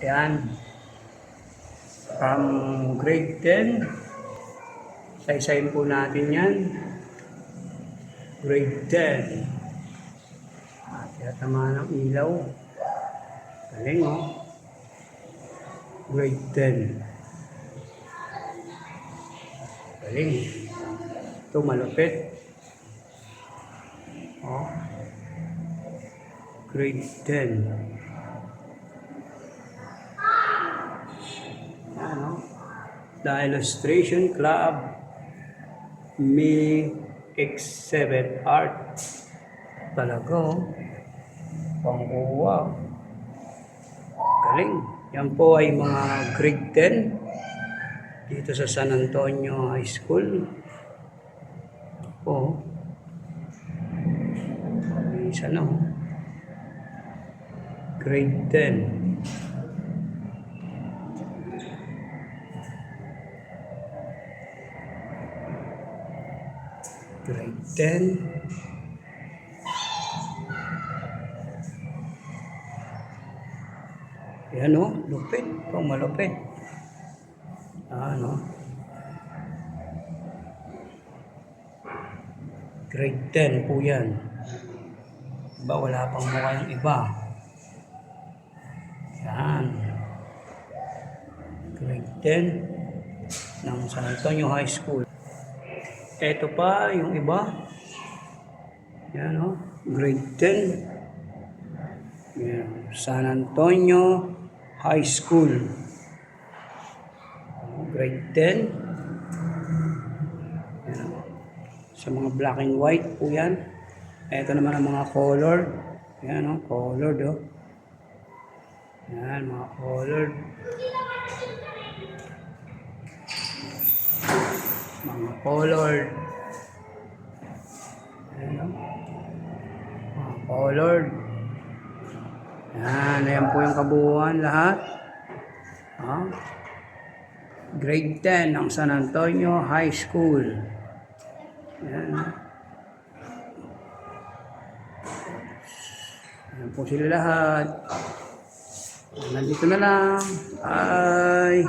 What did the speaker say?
Yan. From grade 10, saysayin po natin yan. Grade 10. At tiyatama ng ilaw. Galing oh. Grade 10. Galing. Ito malupit. Oh. Grade 10. Ano? The Illustration Club May X7 Art. Talaga oh. Pangkuha. Galing. Yan po ay mga grade 10 dito sa San Antonio High School. Po. Isa na oh. Grade 10. Grade 10. Yan o, lupit. Ito, malupit. Ano? Grade 10 po yan. Iba, wala pang mukha yung iba. Yan. Grade 10 ng San Antonio High School. Ito pa, yung iba. Yan o, grade 10. Yan, San Antonio High School. Grade 10. Yan. Sa mga black and white po yan. Ito naman ang mga colored. Yan o, colored o. Yan, mga colored. Mga colored. Yan o. Mga colored. Yan, ayan po yung kabuuan lahat. Ah. Grade 10 ng San Antonio High School. Yan. Ayan po sila lahat. Nandito na lang. Bye.